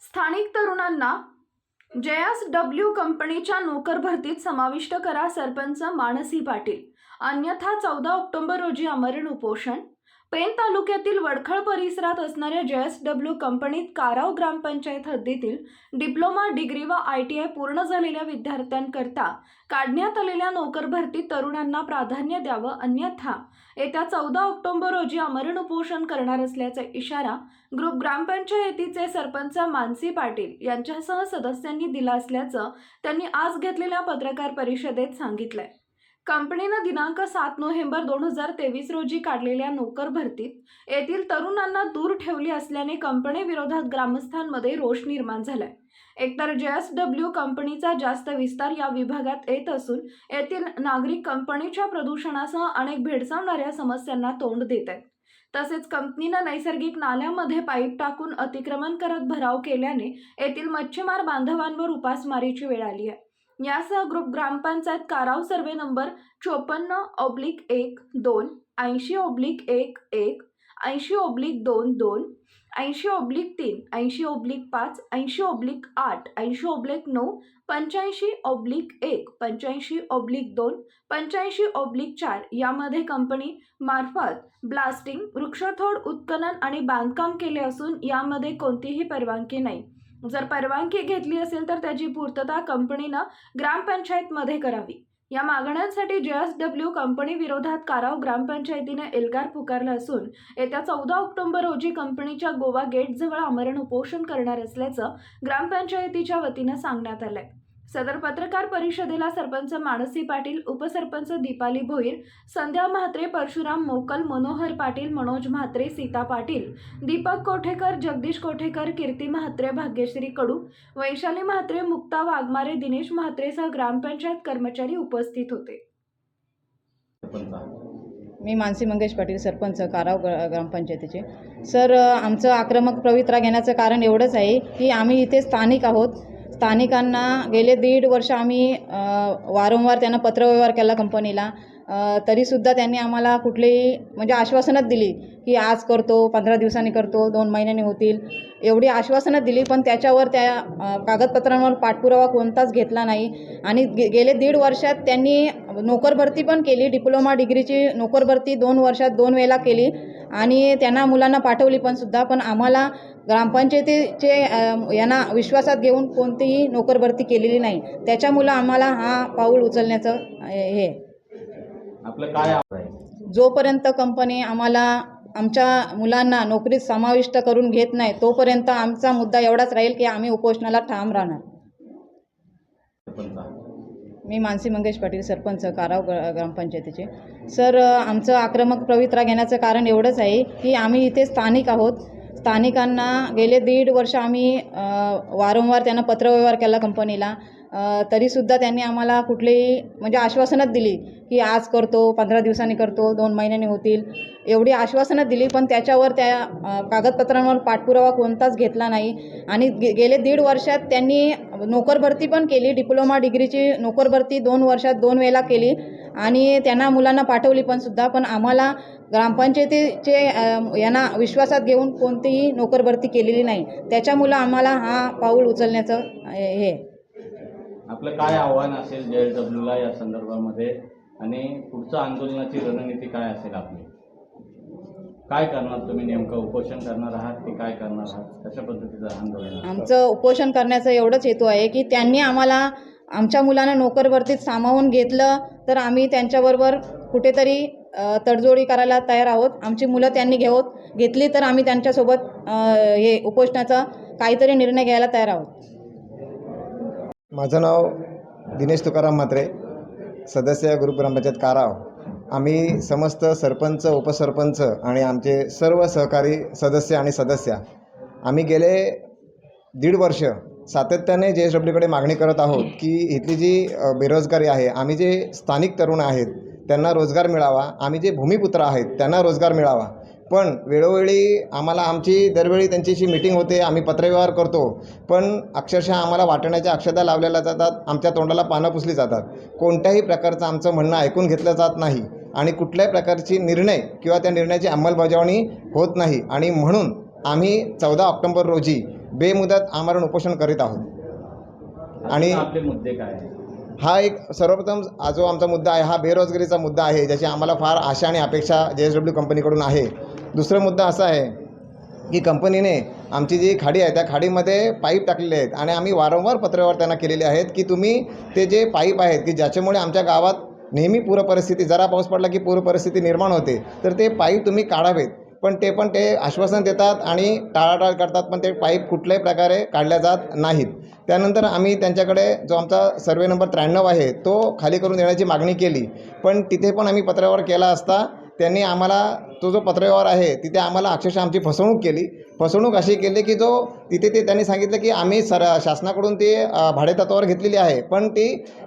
स्थानिक तरुणांना JS W कंपनीच्या नोकर भरतीत समाविष्ट करा सरपंच मानसी पाटील. अन्यथा चौदा ऑक्टोबर रोजी अमरण उपोषण पेन तालुक्यातील वडखळ परिसरात असणाऱ्या जेएस डब्ल्यू कंपनीत काराव ग्रामपंचायत हद्दीतील डिप्लोमा डिग्री व आय टी आय पूर्ण झालेल्या विद्यार्थ्यांकरता काढण्यात आलेल्या नोकरभरती तरुणांना प्राधान्य द्यावं अन्यथा येत्या चौदा ऑक्टोबर रोजी आमरण उपोषण करणार असल्याचा इशारा ग्रुप ग्रामपंचायतीचे सरपंच मानसी पाटील यांच्यासह सदस्यांनी दिला असल्याचं त्यांनी आज घेतलेल्या पत्रकार परिषदेत सांगितलंय. कंपनीनं दिनांक सात नोव्हेंबर दोन हजार तेवीस रोजी काढलेल्या नोकर भरतीत येथील तरुणांना दूर ठेवली असल्याने कंपनीविरोधात ग्रामस्थांमध्ये रोष निर्माण झालाय. एकतर जे एस डब्ल्यू कंपनीचा जास्त विस्तार या विभागात येत असून येथील नागरिक कंपनीच्या प्रदूषणासह अनेक भेडसावणाऱ्या समस्यांना तोंड देत आहेत. तसेच कंपनीनं नैसर्गिक नाल्यामध्ये पाईप टाकून अतिक्रमण करत भराव केल्याने येथील मच्छीमार बांधवांवर उपासमारीची वेळ आली आहे. यासह ग्रुप ग्रामपंचायत काराव सर्वे नंबर चोपन्न ऑब्लिक एक दोन ऐंशी ऑब्लिक एक एक ऐंशी ऑब्लिक दोन दोन ऐंशी ऑब्लिक तीन ऐंशी ऑब्लिक पाच ऐंशी ऑब्लिक आठ ऐंशी ऑब्लिक नऊ पंच्याऐंशी ऑब्लिक एक पंच्याऐंशी ऑब्लिक दोन पंच्याऐंशी ऑब्लिक चार यामध्ये कंपनी मार्फत ब्लास्टिंग वृक्षतोड उत्खनन आणि बांधकाम केले असून यामध्ये कोणतीही परवानगी नाही. जर परवानगी घेतली असेल तर त्याची पूर्तता कंपनीनं ग्रामपंचायतमध्ये करावी. या मागण्यांसाठी जेएस डब्ल्यू कंपनी विरोधात काराव ग्रामपंचायतीने एल्गार पुकारला असून येत्या चौदा ऑक्टोबर रोजी कंपनीच्या गोवा गेटजवळ आमरण उपोषण करणार असल्याचं ग्रामपंचायतीच्या वतीनं सांगण्यात आलंय. सदर पत्रकार परिषदेला सरपंच मानसी पाटील उपसरपंच दीपाली भोईर संध्या म्हात्रे परशुराम मोकल मनोहर पाटील मनोज म्हात्रे सीता पाटील दीपक कोठेकर जगदीश कोठेकर कीर्ती म्हात्रे भाग्यश्री कडू वैशाली म्हात्रे मुक्ता वाघमारे दिनेश म्हात्रेसह ग्रामपंचायत कर्मचारी उपस्थित होते. मी मानसी मंगेश पाटील सरपंच काराव ग ग्रामपंचायतीचे. सर आमचं आक्रमक पवित्रा घेण्याचं कारण एवढंच आहे की आम्ही इथे स्थानिक आहोत. स्थानिकांना गेले दीड वर्ष आम्ही वारंवार त्यांना पत्रव्यवहार केला कंपनीला. तरीसुद्धा त्यांनी आम्हाला कुठलेही म्हणजे आश्वासनच दिली की आज करतो पंधरा दिवसांनी करतो दोन महिन्यांनी होतील. एवढी आश्वासनं दिली पण त्याच्यावर त्या कागदपत्रांवर पाठपुरावा कोणताच घेतला नाही. आणि गे गेले दीड वर्षात त्यांनी नोकर भरती पण केली डिप्लोमा डिग्रीची नोकर भरती दोन वर्षात दोन वेळेला केली. आणि त्यांना मुलांना पाठवली पण सुद्धा पण आम्हाला ग्रामपंचायतीचे यांना विश्वासात घेऊन कोणतीही नोकर भरती केलेली नाही. त्याच्यामुळं आम्हाला हा पाऊल उचलण्याचं हे. आपलं काय जोपर्यंत कंपनी आम्हाला आमच्या मुलांना नोकरीत समाविष्ट करून घेत नाही तोपर्यंत आमचा मुद्दा एवढाच राहील की आम्ही उपोषणाला ठाम राहणार. मी मानसी मंगेश पाटील सरपंच काराव ग्रामपंचायतीचे. सर आमचं आक्रमक पवित्रा घेण्याचं कारण एवढंच आहे की आम्ही इथे स्थानिक आहोत. स्थानिकांना गेले दीड वर्ष आम्ही वारंवार त्यांना पत्रव्यवहार केला कंपनीला. तरीसुद्धा त्यांनी आम्हाला कुठलीही म्हणजे आश्वासनच दिली की आज करतो पंधरा दिवसांनी करतो दोन महिन्यांनी होतील. एवढी आश्वासनं दिली पण त्याच्यावर त्या कागदपत्रांवर पाठपुरावा कोणताच घेतला नाही. आणि गे गेले दीड वर्षात त्यांनी नोकरभरती पण केली डिप्लोमा डिग्रीची नोकरभरती दोन वर्षात दोन वेळेला केली. आणि त्यांना मुलांना पाठवली पण सुद्धा पण आम्हाला ग्रामपंचायतीचे यांना विश्वासात घेऊन कोणतीही नोकर भरती केलेली नाही. त्याच्यामुळं आम्हाला हा पाऊल उचलण्याचं हे. आपलं काय आव्हान असेल जे डब्ल्यूला या संदर्भामध्ये? आणि पुढचं आंदोलनाची रणनीती काय असेल आपली? काय करणार तुम्ही नेमकं? उपोषण करणार आहात की काय करणार आहात? कशा पद्धतीचं आंदोलन? आमचं उपोषण करण्याचा एवढंच हेतू आहे की त्यांनी आम्हाला आमच्या मुलांना नोकरभरतीत सामावून घेतलं तर आम्ही त्यांच्याबरोबर कुठेतरी तडजोडी करायला तयार आहोत. आमची मुलं त्यांनी घेऊत घेतली तर आम्ही त्यांच्यासोबत हे उपोषणाचा काहीतरी निर्णय घ्यायला तयार आहोत. माझं नाव दिनेश तुकाराम म्हात्रे सदस्य ग्रुप ग्रामपंचायत काराव. आम्ही समस्त सरपंच उपसरपंच आणि आमचे सर्व सहकारी सदस्य आणि सदस्या आम्ही गेले दीड वर्ष सातत्याने जे एस डब्ल्यूकडे मागणी करत आहोत की इथली जी बेरोजगारी आहे आम्ही जे स्थानिक तरुण आहेत त्यांना रोजगार मिळावा आम्ही जे भूमिपुत्र आहेत त्यांना रोजगार मिळावा. पण वेळोवेळी आम्हाला आमची दरवेळी त्यांच्याशी मिटिंग होते आम्ही पत्रव्यवहार करतो पण अक्षरशः आम्हाला वाटण्याच्या अक्षता लावलेल्या जातात आमच्या तोंडाला पानं पुसली जातात. कोणत्याही प्रकारचं आमचं म्हणणं ऐकून घेतलं जात नाही आणि कुठल्याही प्रकारची निर्णय किंवा त्या निर्णयाची अंमलबजावणी होत नाही. आणि म्हणून आम्ही चौदा ऑक्टोबर रोजी बेमुदत आमरण उपोषण करीत आहोत. आणि- आपले मुद्दे काय हा एक सर्वप्रथम जो आमचा मुद्दा आहे हा बेरोजगारीचा मुद्दा आहे ज्याची आम्हाला फार आशा आणि अपेक्षा जे एस डब्ल्यू कंपनीकडून आहे. दुसरा मुद्दा असा आहे की कंपनीने आमची जी खाडी आहे त्या खाडीमध्ये पाईप टाकलेले आहेत आणि आम्ही वारंवार पत्रव्यवहार त्यांना केलेले आहेत की तुम्ही ते जे पाईप आहेत की ज्याच्यामुळे आमच्या गावात नेहमी पूर परिस्थिती जरा पाऊस पडला की पूर परिस्थिती निर्माण होते तर ते पाईप तुम्ही काढावेत. पण ते पण ते आश्वासन देतात आणि टाळाटाळ करतात पण ते पाईप कुठल्याही प्रकारे काढल्या जात नाहीत. त्यानंतर आम्ही त्यांच्याकडे जो आमचा सर्वे नंबर त्र्याण्णव आहे तो खाली करून देण्याची मागणी केली. पण तिथे पण आम्ही पत्रावर केला असता त्यांनी आम्हाला तो जो पत्रव्यवहार आहे तिथे आम्हाला अक्षरशः आमची फसवणूक केली. फसवणूक अशी केली की जो तिथे ते त्यांनी सांगितलं की आम्ही सर शासनाकडून ते भाडेतत्वावर घेतलेली आहे. पण ती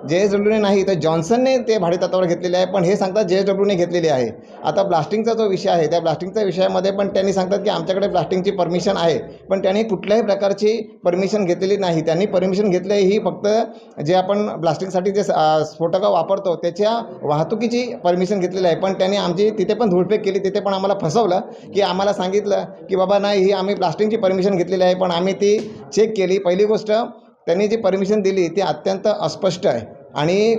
जे एस डब्ल्यूने नाही तर जॉन्सनने ते भाडेतत्वावर घेतलेले आहे. पण हे सांगतात जे एस डब्ल्यूने घेतलेली आहे. आता ब्लास्टिंगचा जो विषय आहे त्या ब्लास्टिंगच्या विषयामध्ये पण त्यांनी सांगतात की आमच्याकडे ब्लास्टिंगची परमिशन आहे. पण त्यांनी कुठल्याही प्रकारची परमिशन घेतलेली नाही. त्यांनी परमिशन घेतली ही फक्त जे आपण ब्लास्टिंगसाठी जे स्फोटकं वापरतो त्याच्या वाहतुकीची परमिशन घेतलेली आहे. पण त्यांनी आमची तिथे पण धुळफेक केली. तिथे पण आम्हाला फसवलं की आम्हाला सांगितलं की बाबा नाही ही आम्ही ब्लास्टिंगची परमिशन घेतलेली आहे पण आम्ही ती चेक केली. पहिली गोष्ट त्यांनी जी परमिशन दिली ती अत्यंत अस्पष्ट आहे आणि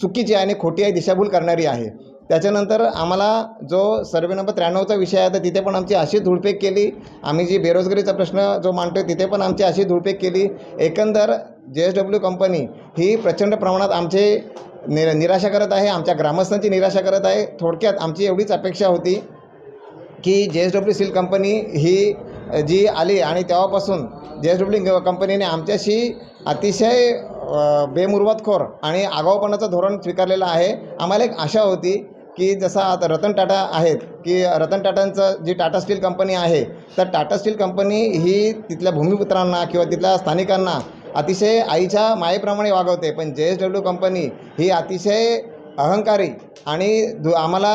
चुकीची आहे आणि खोटी आहे दिशाभूल करणारी आहे. त्याच्यानंतर आम्हाला जो सर्वे नंबर त्र्याण्णवचा विषय आहे तर तिथे पण आमची अशी धुळपेक केली. आम्ही जी बेरोजगारीचा प्रश्न जो मांडतो तिथे पण आमची अशी धुळपेक केली. एकंदर जे एस डब्ल्यू कंपनी ही प्रचंड प्रमाणात आमचे निर निराशा करत आहे आमच्या ग्रामस्थांची निराशा करत आहे. थोडक्यात आमची एवढीच अपेक्षा होती की J S W steel company ही जी आली आणि तेव्हापासून जे एस डब्ल्यू कंपनीने आमच्याशी अतिशय बेमुरवतखोर आणि आगाऊपणाचं धोरण स्वीकारलेलं आहे. आम्हाला एक आशा होती की जसा आता रतन टाटा आहेत की रतन टाटांचं जी टाटा स्टील कंपनी आहे तर टाटा स्टील कंपनी ही तिथल्या भूमिपुत्रांना किंवा तिथल्या स्थानिकांना अतिशय आईच्या मायेप्रमाणे वागवते. पण जे एस डब्ल्यू कंपनी ही अतिशय अहंकारी. आणि दु आम्हाला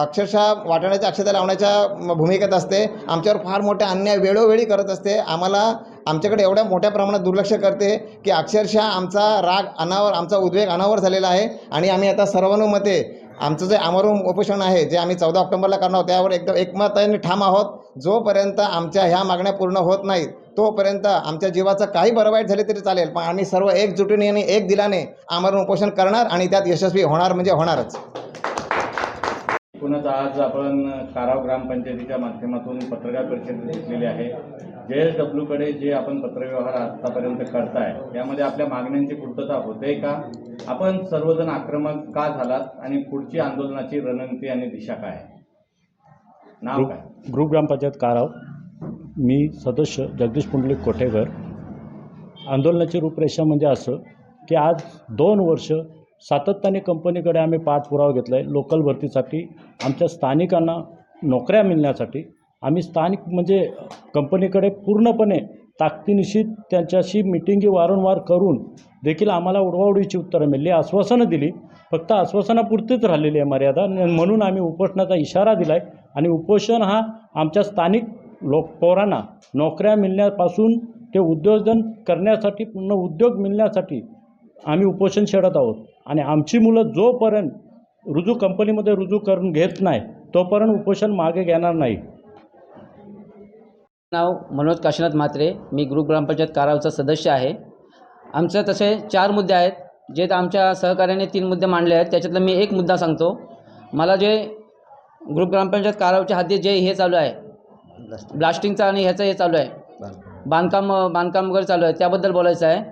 अक्षरशः वाटाण्याच्या अक्षता लावण्याच्या भूमिकेत असते. आमच्यावर फार मोठे अन्याय वेळोवेळी करत असते. आम्हाला आमच्याकडे एवढ्या मोठ्या प्रमाणात दुर्लक्ष करते की अक्षरशः आमचा राग अनावर आमचा उद्वेग अनावर झालेला आहे. आणि आम्ही आता सर्वानुमते आमचं जे अमरून उपोषण आहे जे आम्ही चौदा ऑक्टोबरला करणार आहोत त्यावर एकदम एकमताने ठाम आहोत. जोपर्यंत आमच्या ह्या मागण्या पूर्ण होत नाहीत तोपर्यंत आमच्या जीवाचं काही बरं वाईट झाले तरी चालेल पण आम्ही सर्व एकजुटीने आणि एक दिलाने आमरण उपोषण करणार आणि त्यात यशस्वी होणार म्हणजे होणारच. एकूणच आज आपण काराव ग्रामपंचायतीच्या माध्यमातून पत्रकार परिषद घेतलेली आहे. जे एस डब्ल्यूकडे जे आपण पत्रव्यवहार आत्तापर्यंत करताय त्यामध्ये आपल्या मागण्यांची पूर्तता होते का? आपण सर्वजण आक्रमक का झालात आणि पुढची आंदोलनाची रणनीती आणि दिशा काय आहे? नाव ग्रुप काय? ग्रुप ग्रामपंचायत काराव. मी सदस्य जगदीश पुंडलिक कोठेकर आंदोलनाची रूपरेषा म्हणजे असं की आज दोन वर्ष सातत्याने कंपनीकडे आम्ही पाठपुरावा घेतला आहे लोकल भरतीसाठी आमच्या स्थानिकांना नोकऱ्या मिळण्यासाठी. आम्ही स्थानिक म्हणजे कंपनीकडे पूर्णपणे ताकदीनिशी त्यांच्याशी मिटिंगी वारंवार करून देखील आम्हाला उडवाउडीची उत्तरं मिळली. आश्वासनं दिली. फक्त आश्वासनापुरतीच राहिलेली आहे मर्यादा. म्हणून आम्ही उपोषणाचा इशारा दिला आहे आणि उपोषण हा आमच्या स्थानिक लोक पोरांना नोकऱ्या मिळण्यापासून ते उद्योजन करण्यासाठी पूर्ण उद्योग मिळण्यासाठी आम्ही उपोषण छेडत आहोत. आणि आमची मुलं जोपर्यंत रुजू कंपनीमध्ये रुजू करून घेत नाही तोपर्यंत उपोषण मागे घेणार नाही. नाव मनोज काशीनाथ म्हात्रे. मी ग्रुप ग्रामपंचायत कारावचा सदस्य आहे. आमचं तसे चार मुद्दे आहेत. जे आमच्या सहकार्याने तीन मुद्दे मांडले आहेत. त्याच्यातला मी एक मुद्दा सांगतो. मला जे ग्रुप ग्रामपंचायत कारावच्या हद्दीत जे हे चालू आहे. ब्लास्टिंगचं आणि ह्याचं हे चालू आहे. बांधकाम बांधकाम वगैरे चालू आहे. त्याबद्दल बोलायचं आहे.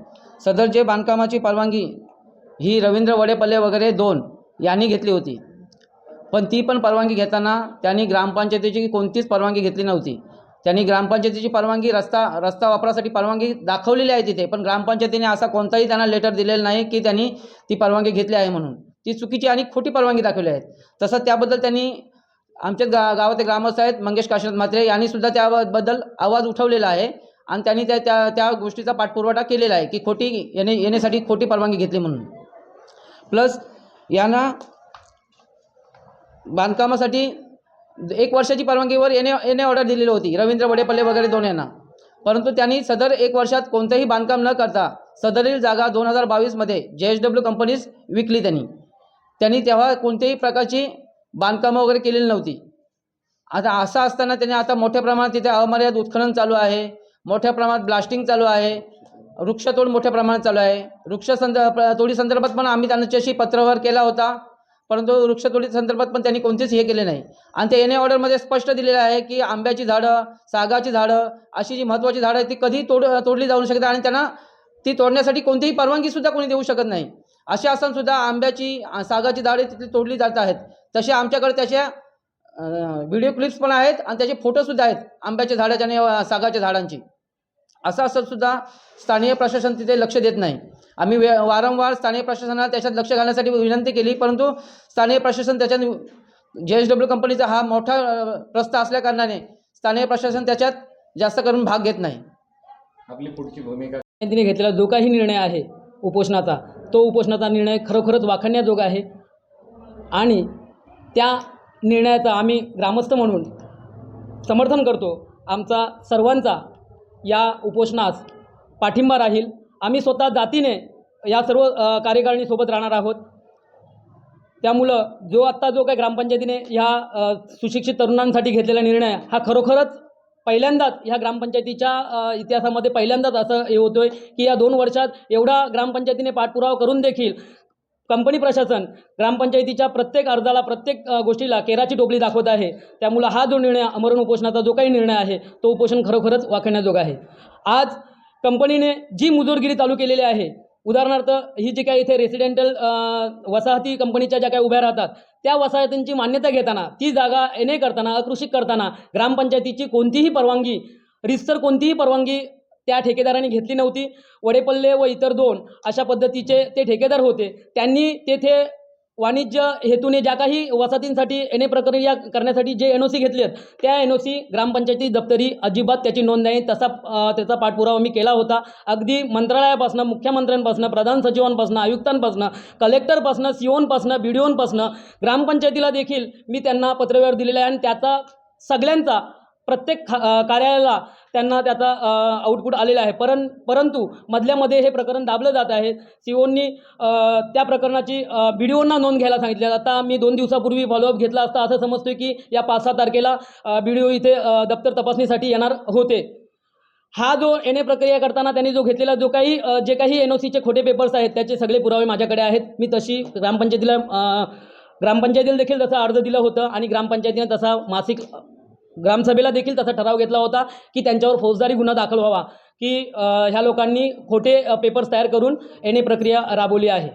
सदर जे बांधकामाची परवानगी ही रवींद्र वडेपल्ले वगैरे दोन यांनी घेतली होती. पण ती पण परवानगी घेताना त्यांनी ग्रामपंचायतीची कोणतीच परवानगी घेतली नव्हती. त्यांनी ग्रामपंचायतीची परवानगी रस्ता रस्ता वापरासाठी परवानगी दाखवलेली आहे तिथे. पण ग्रामपंचायतीने असा कोणताही त्यांना लेटर दिलेलं नाही की त्यांनी ती परवानगी घेतली आहे म्हणून. ती चुकीची आणि खोटी परवानगी दाखवली आहे. तसंच त्याबद्दल त्यांनी आमच्या गा गावात ग्रामस्थ आहेत मंगेश काशीनाथ म्हात्रे यांनी सुद्धा त्याबद्दल आवाज उठवलेला आहे आणि त्यांनी त्या त्या त्या गोष्टीचा पाठपुरवठा केलेला आहे की खोटी येणे येण्यासाठी खोटी परवानगी घेतली म्हणून. प्लस यांना बांधकामासाठी एक वर्षाची परवानगीवर येणे येणे ऑर्डर दिलेली होती. रवींद्र वडेपल्ले वगैरे दोन यांना. परंतु त्यांनी सदर एक वर्षात कोणतेही बांधकाम न करता सदरील जागा दोन हजार बावीसमध्ये जे एच डब्ल्यू कंपनीज विकली त्यांनी. त्यांनी तेव्हा कोणत्याही प्रकारची बांधकामं वगैरे केलेली नव्हती. आता असं असताना त्यांनी आता मोठ्या प्रमाणात तिथे अमर्याद उत्खनन चालू आहे. मोठ्या प्रमाणात ब्लास्टिंग चालू आहे. वृक्षतोड मोठ्या प्रमाणात चालू आहे. वृक्ष संद तोडी संदर्भात पण आम्ही त्यांच्याशी पत्रव्यवहार केला होता. परंतु वृक्षतोडी संदर्भात पण त्यांनी कोणतेच हे केले नाही. आणि त्या एन ए ऑर्डरमध्ये स्पष्ट दिलेलं आहे की आंब्याची झाडं सागाची झाडं अशी जी महत्त्वाची झाडं आहेत ती कधी तोड तोडली जाऊ शकतात आणि त्यांना ती तोडण्यासाठी कोणतीही परवानगीसुद्धा कोणी देऊ शकत नाही. असे असूनसुद्धा आंब्याची सागाची झाडे तिथे तोडली जात आहेत. तसे आमच्याकडे त्याच्या व्हिडिओ क्लिप्स पण आहेत आणि त्याचे फोटोसुद्धा आहेत आंब्याच्या झाडाच्या आणि सागाच्या झाडांची. असं असं सुद्धा प्रशासन तिथे लक्ष देत नाही. आम्ही वे वारंवार स्थानिक प्रशासनाला त्याच्यात लक्ष घालण्यासाठी विनंती केली परंतु स्थानिक प्रशासन त्याच्यात जे एस डब्ल्यू कंपनीचा हा मोठा प्रस्थ असल्याकारणाने स्थानिक प्रशासन त्याच्यात जास्त करून भाग घेत नाही. आपली पुढची भूमिका? तिने घेतलेला जो काही निर्णय आहे उपोषणाचा तो उपोषणाचा निर्णय खरोखरच वाखाणण्याजोगा आहे. आणि त्या निर्णयाचा आम्ही ग्रामस्थ म्हणून समर्थन करतो. आमचा सर्वांचा या उपोषणास पाठिंबा राहील. आम्ही स्वतः जातीने या सर्व कार्यकारिणीसोबत राहणार आहोत. त्यामुळं जो आत्ता जो काही ग्रामपंचायतीने ह्या सुशिक्षित तरुणांसाठी घेतलेला निर्णय हा खरोखरच पहिल्यांदाच ह्या ग्रामपंचायतीच्या इतिहासामध्ये पहिल्यांदाच असं हे होतोय की या दोन वर्षात एवढा ग्रामपंचायतीने पाठपुरावा करून देखील कंपनी प्रशासन ग्रामपंचायतीच्या प्रत्येक अर्जाला प्रत्येक गोष्टीला केराची टोपली दाखवत आहे. त्यामुळं हा जो निर्णय अमरण उपोषणाचा जो काही निर्णय आहे तो उपोषण खरोखरच वाखण्याजोगा आहे. आज कंपनीने जी मुजोरगिरी चालू केलेली आहे उदाहरणार्थ ही जी काही इथे रेसिडेंटल वसाहती कंपनीच्या ज्या काही उभ्या राहतात त्या वसाहतींची मान्यता घेताना ती जागा एन ए करताना अकृषिक करताना ग्रामपंचायतीची कोणतीही परवानगी रिस्तर कोणतीही परवानगी त्या ठेकेदारांनी घेतली नव्हती. वडेपल्ले व इतर दोन अशा पद्धतीचे ते ठेकेदार होते. त्यांनी तेथे वाणिज्य हेतूने ज्या काही वसाहतींसाठी एन ए प्रक्रिया करण्यासाठी जे एन ओ सी घेतले आहेत त्या एन ओ सी ग्रामपंचायती दप्तरी अजिबात त्याची नोंद नाही. तसा त्याचा पाठपुरावा मी केला होता. अगदी मंत्रालयापासून मुख्यमंत्र्यांपासून प्रधान सचिवांपासून आयुक्तांपासून कलेक्टरपासून सी ओनपासून बी डी ओनपासून ग्रामपंचायतीला देखील मी त्यांना पत्रव्यवहार दिलेला आहे. आणि त्याचा सगळ्यांचा प्रत्येक खा कार्यालयाला त्यांना त्याचा आउटपुट आलेला आहे. परं परंतु मधल्यामध्ये हे प्रकरण दाबलं जात आहे. सी त्या प्रकरणाची बी डी नोंद घ्यायला सांगितली आता मी दोन दिवसापूर्वी फॉलोअप घेतला असता. असं समजतोय की या पाच सहा तारखेला बी डी ओ इथे दप्तर तपासणीसाठी येणार होते. हा जो एन ए प्रक्रिया करताना त्यांनी जो घेतलेला जो काही जे काही एन ओ सीचे खोटे पेपर्स आहेत त्याचे सगळे पुरावे माझ्याकडे आहेत. मी तशी ग्रामपंचायतीला ग्रामपंचायतीला देखील तसा अर्ज दिलं होतं आणि ग्रामपंचायतीने तसा मासिक ग्रामसभेला देखील तसा ठराव घेतला होता की त्यांच्यावर फौजदारी गुन्हा दाखल व्हावा की ह्या लोकांनी खोटे पेपर्स तयार करून येणे प्रक्रिया राबवली आहे.